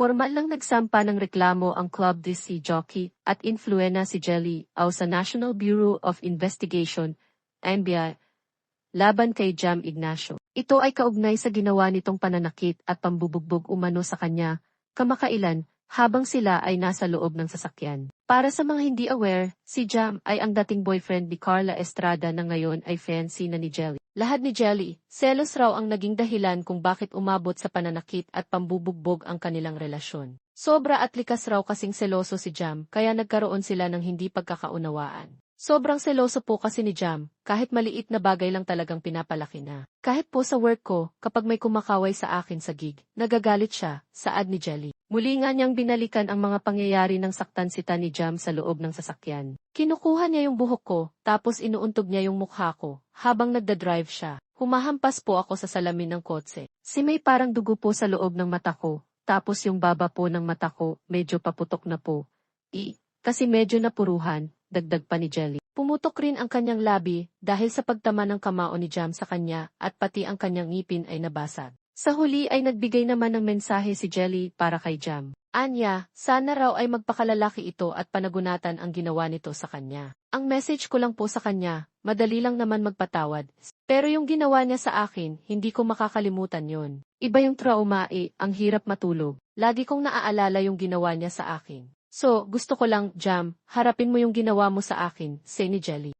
Formal lang nagsampa ng reklamo ang Club de si Jockey at influena si Jelly aw sa National Bureau of Investigation, NBI, laban kay Jam Ignacio. Ito ay kaugnay sa ginawa nitong pananakit at pambubugbog umano sa kanya, kamakailan, habang sila ay nasa loob ng sasakyan. Para sa mga hindi aware, si Jam ay ang dating boyfriend ni Carla Estrada na ngayon ay fiancé na ni Jelly. Lahat ni Jelly, selos raw ang naging dahilan kung bakit umabot sa pananakit at pambubugbog ang kanilang relasyon. Sobra at likas raw kasing seloso si Jam kaya nagkaroon sila ng hindi pagkakaunawaan. Sobrang seloso po kasi ni Jam, kahit maliit na bagay lang talagang pinapalaki na. Kahit po sa work ko, kapag may kumakaway sa akin sa gig, nagagalit siya, saad ni Jelly. Muli nga niyang binalikan ang mga pangyayari ng saktan sita ni Jam sa loob ng sasakyan. Kinukuha niya yung buhok ko, tapos inuuntog niya yung mukha ko, habang nagdadrive siya. Humahampas po ako sa salamin ng kotse. Si May parang dugo po sa loob ng mata ko, tapos yung baba po ng mata ko, medyo paputok na po. I, kasi medyo napuruhan, dagdag pa ni Jelly. Pumutok rin ang kanyang labi dahil sa pagtama ng kamao ni Jam sa kanya at pati ang kanyang ngipin ay nabasag. Sa huli ay nagbigay naman ng mensahe si Jelly para kay Jam. Anya, sana raw ay magpakalalaki ito at panagunatan ang ginawa nito sa kanya. Ang message ko lang po sa kanya, madali lang naman magpatawad. Pero yung ginawa niya sa akin, hindi ko makakalimutan yon. Iba yung trauma eh, ang hirap matulog. Lagi kong naaalala yung ginawa niya sa akin. So, gusto ko lang, Jam, harapin mo yung ginawa mo sa akin, say ni Jelly.